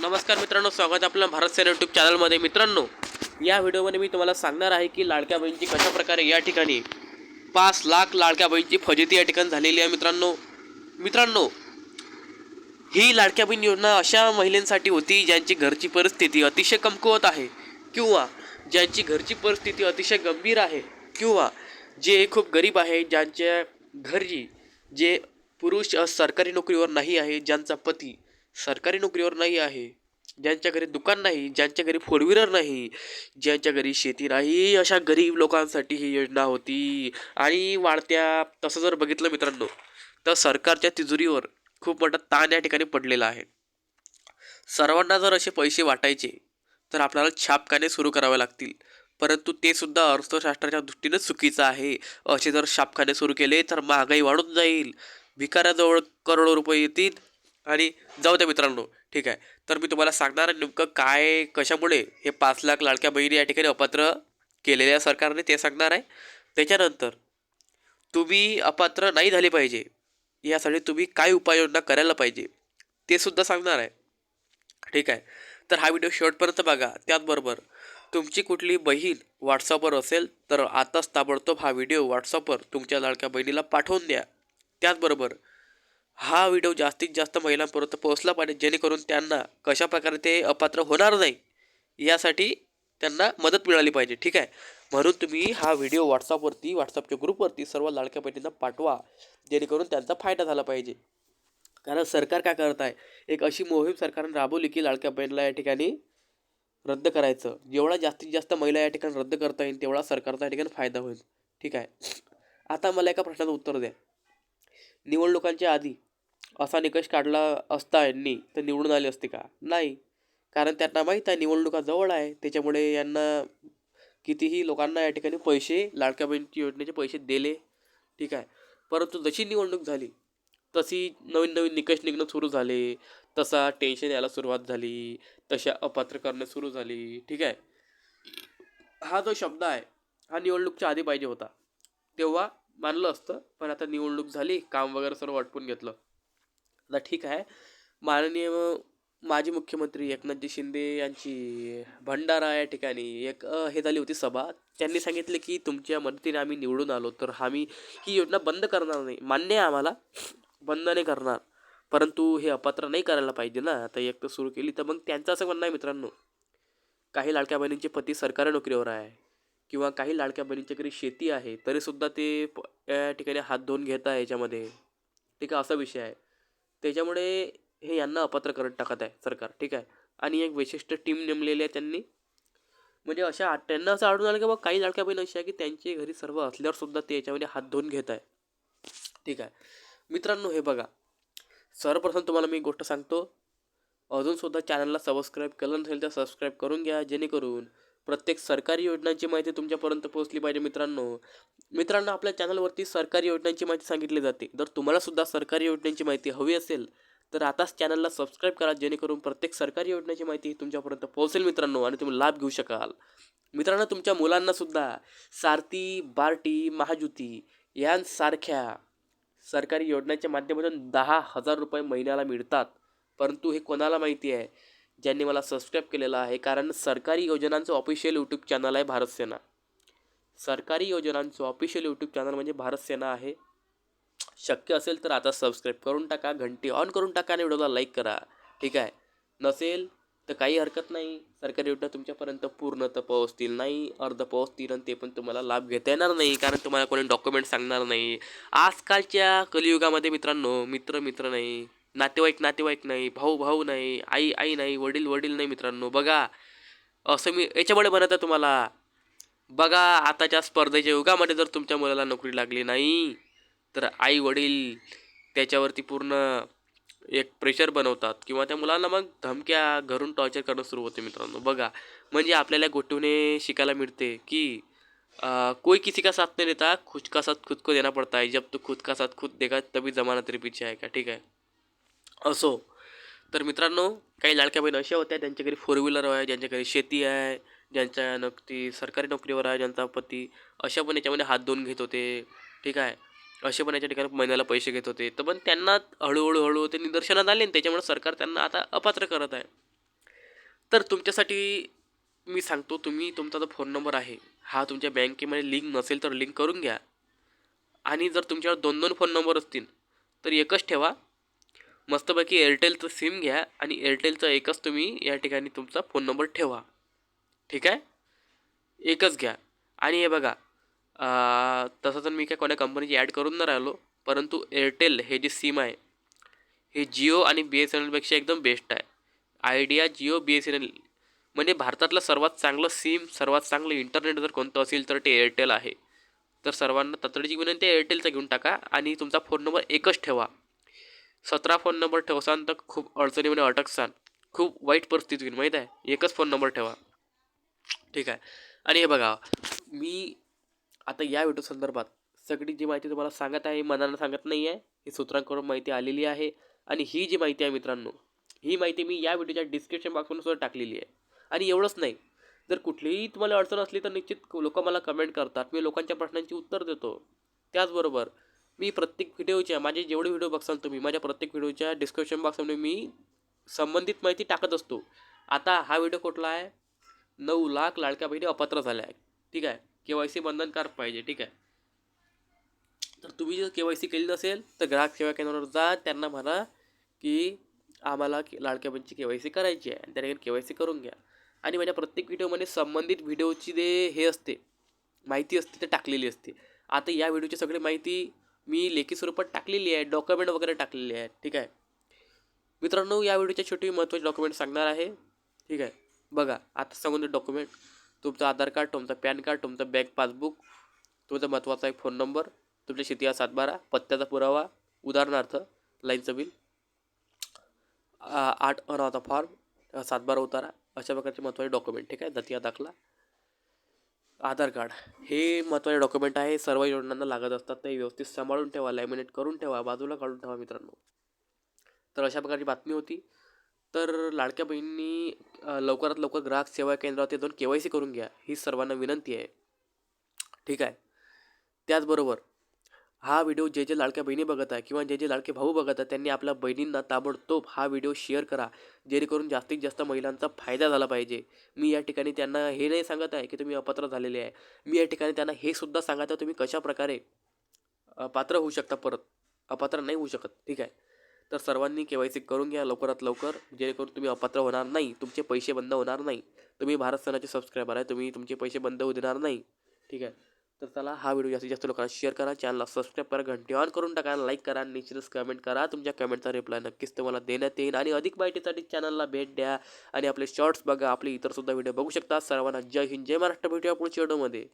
नमस्कार मित्रांनो स्वागत आपलं भारत सेना यूट्यूब चॅनलमध्ये मित्रांनो या व्हिडिओमध्ये मी तुम्हाला सांगणार आहे की लाडक्या बहिणीची कशाप्रकारे या ठिकाणी पाच लाख लाडक्या बहिणीची फजिती या ठिकाणी झालेली आहे मित्रांनो. मित्रांनो ही लाडक्या बहीण योजना अशा महिलांसाठी होती ज्यांची घरची परिस्थिती अतिशय कमकुवत आहे किंवा ज्यांची घरची परिस्थिती अतिशय गंभीर आहे किंवा जे खूप गरीब आहे ज्यांच्या घरी जे पुरुष सरकारी नोकरीवर नाही आहे ज्यांचा पती सरकारी नोकरीवर नाही आहे. ज्यांच्या घरी दुकान नाही ज्यांच्या घरी फोर व्हीलर नाही ज्यांच्या घरी शेती नाही अशा गरीब लोकांसाठी ही योजना होती. आणि वाढत्या तसं जर बघितलं मित्रांनो तर सरकारच्या तिजोरीवर खूप मोठा ताण या ठिकाणी पडलेला आहे. सर्वांना जर असे पैसे वाटायचे तर आपल्याला छापखाने सुरू करावे लागतील. परंतु ते सुद्धा अर्थशास्त्राच्या दृष्टीने चुकीचं आहे. असे जर छापखाने सुरू केले तर महागाई वाढून जाईल. भिकाऱ्याजवळ करोडो रुपये येतील. आणि जाऊ द्या मित्रांनो ठीक आहे. तर मी तुम्हाला सांगणार नेमकं काय कशामुळे हे पाच लाख लाडक्या बहिणी या ठिकाणी अपात्र केलेल्या सरकारने ते सांगणार आहे. त्याच्यानंतर तुम्ही अपात्र नाही झाले पाहिजे यासाठी तुम्ही काय उपाययोजना करायला पाहिजे ते सुद्धा सांगणार आहे. ठीक आहे. तर हा व्हिडिओ शेवटपर्यंत बघा. त्याचबरोबर तुमची कुठली बहीण व्हॉट्सअपवर असेल तर आताच ताबडतोब हा व्हिडिओ व्हॉट्सअपवर तुमच्या लाडक्या बहिणीला पाठवून द्या. त्याचबरोबर हा व्हिडिओ जास्तीत जास्त महिलांपर्यंत पोहोचला पाहिजे जेणेकरून त्यांना कशा प्रकारे ते अपात्र होणार नाही यासाठी त्यांना मदत मिळाली पाहिजे. ठीक आहे? म्हणून तुम्ही हा व्हिडिओ व्हॉट्सअपवरती व्हॉट्सअपच्या ग्रुपवरती सर्व लाडक्या बहिणींना पाठवा जेणेकरून त्यांचा फायदा झाला पाहिजे. कारण सरकार काय करत आहे? एक अशी मोहीम सरकारने राबवली की लाडक्या बहिणीला या ठिकाणी रद्द करायचं. जेवढा जास्तीत जास्त महिला या ठिकाणी रद्द करता येईल तेवढा सरकारचा या ठिकाणी फायदा होईल. ठीक आहे? आता मला एका प्रश्नाचं उत्तर द्या. निवडणुकांच्या आधी असा निकष काढला असता यांनी तर निवडून आले असते का? नाही. कारण त्यांना माहीत आहे निवडणुका जवळ आहे. त्याच्यामुळे यांना कितीही लोकांना या ठिकाणी पैसे लाडक्या बहिणीची योजनेचे पैसे दिले. ठीक आहे. परंतु जशी निवडणूक झाली तशी नवीन नवीन निकष निघणं सुरू झाले. तसा टेन्शन यायला सुरुवात झाली. तशा अपात्र करणं सुरू झाली. ठीक आहे. हा जो शब्द आहे हा निवडणूकच्या आधी पाहिजे होता. तेव्हा मानलं असतं पण आता निवडणूक झाली काम वगैरे सर्व आटपून घेतलं. आता ठीक आहे. माननीय माजी मुख्यमंत्री एकनाथजी शिंदे यांची भंडारा या ठिकाणी एक हे झाली होती सभा. त्यांनी सांगितले की तुमच्या मदतीने आम्ही निवडून आलो तर आम्ही ही योजना बंद करणार नाही. मान्य आहे आम्हाला बंद नाही करणार. परंतु हे अपात्र नाही करायला पाहिजे ना. आता एक तर सुरू केली तर मग त्यांचं असं म्हणणं आहे मित्रांनो. काही लाडक्या बहिणींचे पती सरकारी नोकरीवर आहे किंवा काही लाडक्या बहिणींच्या घरी शेती आहे तरीसुद्धा ते प- या ठिकाणी हात धुवून घेत आहे याच्यामध्ये. ठीक आहे असा विषय आहे. त्याच्यामुळे हे यांना अपात्र करत टाकत आहे सरकार ठीक आहे? आणि एक विशिष्ट टीम नेमलेली आहे त्यांनी. म्हणजे अशा त्यांना असं आढळून आलं की बाबा काही लाडक्या बहीण अशी आहे की त्यांचे घरी सर्व असल्यावर सुद्धा ते याच्यामध्ये हात धुवून घेत आहे. ठीक आहे? मित्रांनो हे बघा. सर्वप्रथम तुम्हाला मी गोष्ट सांगतो. अजूनसुद्धा चॅनलला सबस्क्राईब केलं नसेल तर सबस्क्राईब करून घ्या जेणेकरून प्रत्येक सरकारी योजनांची माहिती तुमच्यापर्यंत पोहोचली पाहिजे मित्रांनो. मित्रांनो आपल्या चॅनलवरती सरकारी योजनांची माहिती सांगितली जाते. जर तुम्हालासुद्धा सरकारी योजनांची माहिती हवी असेल तर आताच चॅनलला सबस्क्राईब करा जेणेकरून प्रत्येक सरकारी योजनेची माहिती तुमच्यापर्यंत पोहोचेल मित्रांनो आणि तुम्ही लाभ घेऊ शकाल. मित्रांनो तुमच्या मुलांनासुद्धा सारथी बार्टी महाज्योती यांसारख्या सरकारी योजनेच्या माध्यमातून दहा हजार रुपये महिन्याला मिळतात. परंतु हे कोणाला माहिती आहे? ज्यांनी मला सबस्क्राईब केलेलं आहे कारण सरकारी योजनांचं ऑफिशियल यूट्यूब चॅनल आहे भारत सेना. सरकारी योजनांचं ऑफिशियल यूट्यूब चॅनल म्हणजे भारत सेना आहे. शक्य असेल तर आता सबस्क्राईब करून टाका घंटी ऑन करून टाका आणि व्हिडिओला लाईक करा. ठीक आहे? नसेल तर काही हरकत नाही. सरकारी योजना तुमच्यापर्यंत पूर्ण तर पोहोचतील नाही. अर्ध पोहोचतील आणि ते पण तुम्हाला लाभ घेता येणार नाही कारण तुम्हाला कोणी डॉक्युमेंट सांगणार नाही. आजकालच्या कलियुगामध्ये मित्रांनो मित्र मित्र नाही. नातेवाईक नातेवाईक नाही भाऊ भाऊ नाही आई आई नाही वडील वडील नाही मित्रांनो. बघा असं मी याच्यामुळे म्हणत आहे तुम्हाला बघा आताच्या स्पर्धेच्या युगामध्ये जर तुमच्या मुलाला नोकरी लागली नाही तर आई वडील त्याच्यावरती पूर्ण एक प्रेशर बनवतात किंवा त्या मुलांना मग धमक्या घरून टॉर्चर करणं सुरू होते मित्रांनो. बघा म्हणजे आपल्याला गोष्टीने शिकायला मिळते की कोई किसी का साथ नहीं देता खुद का साथ खुद को देना पड़ता है. जब तो खुद का साथ खुद देगा तभी जमाना तेरे पीछे आहे का ठीक आहे असो. तर मित्रांनो काही लाडक्या बहीण अशा होत्या ज्यांच्या घरी फोर व्हीलर आहे ज्यांच्या घरी शेती आहे ज्यांच्या नोकरी सरकारी नोकरीवर आहे ज्यांचा पती अशा पण याच्यामध्ये हात धुवून घेत होते. ठीक आहे? असे पण याच्या ठिकाणी महिन्याला पैसे घेत होते. तर पण त्यांना हळूहळू हळू ते निदर्शनात आले आणि त्याच्यामुळे सरकार त्यांना आता अपात्र करत आहे. तर तुमच्यासाठी मी सांगतो तुम्ही तुमचा जो फोन नंबर आहे हा तुमच्या बँकेमध्ये लिंक नसेल तर लिंक करून घ्या. आणि जर तुमच्यावर दोन दोन फोन नंबर असतील तर एकच ठेवा. मस्तपैकी एअरटेलचं सिम घ्या आणि एअरटेलचा एकच तुम्ही या ठिकाणी तुमचा फोन नंबर ठेवा. ठीक आहे? एकच घ्या. आणि हे बघा तसं तर मी काय कोण्या कंपनीची ॲड करून नाही राहिलो परंतु एअरटेल हे जे सिम आहे हे जिओ आणि बी एस एन एलपेक्षा एकदम बेस्ट आहे. Idea Jio B S N L म्हणजे भारतातलं सर्वात चांगलं सिम सर्वात चांगलं इंटरनेट जर कोणतं असेल तर ते एअरटेल आहे. तर सर्वांना तातडीची विनंती एअरटेलचा घेऊन टाका आणि तुमचा फोन नंबर एकच ठेवा. सतरा फोन नंबर ठेवसान तर खूप अडचणीमध्ये अटकसान खूप वाईट परिस्थिती होईल माहीत आहे? एकच फोन नंबर ठेवा. ठीक आहे? आणि हे बघा मी आता या व्हिडिओ संदर्भात सगळी जी माहिती तुम्हाला सांगत आहे मनानं सांगत नाही आहे ही सूत्रांकडून माहिती आलेली आहे. आणि ही जी माहिती आहे मित्रांनो ही माहिती मी या व्हिडिओच्या डिस्क्रिप्शन बॉक्समध्ये सुद्धा टाकलेली आहे. आणि एवढंच नाही जर कुठलीही तुम्हाला अडचण असली तर निश्चित लोक मला कमेंट करतात. मी लोकांच्या प्रश्नांची उत्तर देतो. त्याचबरोबर मी प्रत्येक व्हिडिओच्या माझे जेवढे व्हिडिओ बघसाल तुम्ही माझ्या प्रत्येक व्हिडिओच्या डिस्क्रिप्शन बॉक्समध्ये मी संबंधित माहिती टाकत असतो. आता हा व्हिडिओ कुठला आहे? नऊ लाख लाडक्या बहिणी अपात्र झाल्या. आहे ठीक आहे? के वाय सी बंधनकार पाहिजे ठीक आहे? तर तुम्ही जर के वाय सी केली नसेल तर ग्राहक सेवा केंद्रावर जा त्यांना म्हणा की आम्हाला के- लाडक्या बहिणीची के वाय सी करायची आहे आणि त्याने के वाय सी करून घ्या. आणि माझ्या प्रत्येक व्हिडिओमध्ये संबंधित व्हिडिओची जे हे असते माहिती असते ते टाकलेली असते. आता या व्हिडिओची सगळी माहिती मी लेखी स्वरूपात टाकलेली आहे डॉक्युमेंट वगैरे टाकलेली आहे ठीक आहे? मित्रांनो या व्हिडिओच्या छोटी महत्त्वाचे डॉक्युमेंट सांगणार आहे ठीक आहे? बघा आता सांगून दे डॉक्युमेंट तुमचं आधार कार्ड तुमचं पॅन कार्ड तुमचं बँक पासबुक तुमचा महत्त्वाचा एक फोन नंबर तुमच्या शेती सातबारा पत्त्याचा पुरावा उदाहरणार्थ लाईनचं बिल आठ अनाचा फॉर्म सातबारा उतारा अशा प्रकारचे महत्त्वाचे डॉक्युमेंट ठीक आहे? दतिया दाखला. आधार कार्ड हे महत्त्वाचे डॉक्युमेंट आहे. सर्व योजनांना लागत असतात. ते व्यवस्थित सांभाळून ठेवा लॅमिनेट करून ठेवा बाजूला काढून ठेवा मित्रांनो. तर अशा प्रकारची बातमी होती. तर लाडक्या बहिणी लवकरात लवकर ग्राहक सेवा केंद्रात जाऊन के वाय सी करून घ्या ही सर्वांना विनंती आहे. ठीक आहे. त्याचबरोबर हा व्हिडिओ जे जे लाडक्या बहिणी बघत आहे किंवा जे जे लाडके भाऊ बघत आहे त्यांनी आपल्या बहिणींना ताबडतोब हा व्हिडिओ शेअर करा जेणेकरून जास्तीत जास्त महिलांचा फायदा झाला पाहिजे. मी या ठिकाणी त्यांना हे नाही सांगत आहे की तुम्ही अपात्र झालेले आहे. मी या ठिकाणी त्यांना हे सुद्धा सांगत आहे तुम्ही कशा प्रकारे पात्र होऊ शकता परत. अपात्र नाही होऊ शकत ठीक आहे? तर सर्वांनी के वाय सी करून घ्या लवकरात लवकर जेणेकरून तुम्ही अपात्र होणार नाही तुमचे पैसे बंद होणार नाही. तुम्ही भारत सणाचे सबस्क्रायबर आहे तुम्ही तुमचे पैसे बंद होऊ देणार नाही ठीक आहे? तर चला हा व्हिडिओ जास्तीत जास्त लोकांना शेअर करा. चॅनलला सबस्क्राईब करा. घंटी ऑन करून टाका. लाईक करा. निश्चितच कमेंट करा. तुमच्या कमेंटचा रिप्लाय नक्कीच तुम्हाला देण्यात येईल. आणि अधिक माहितीसाठी चॅनलला भेट द्या. आणि आपले शॉर्ट्स बघा. आपले इतर सुद्धा व्हिडिओ बघू शकता. सर्वांना जय हिंद. जय महाराष्ट्र. भेटूया पुढच्या व्हिडिओमध्ये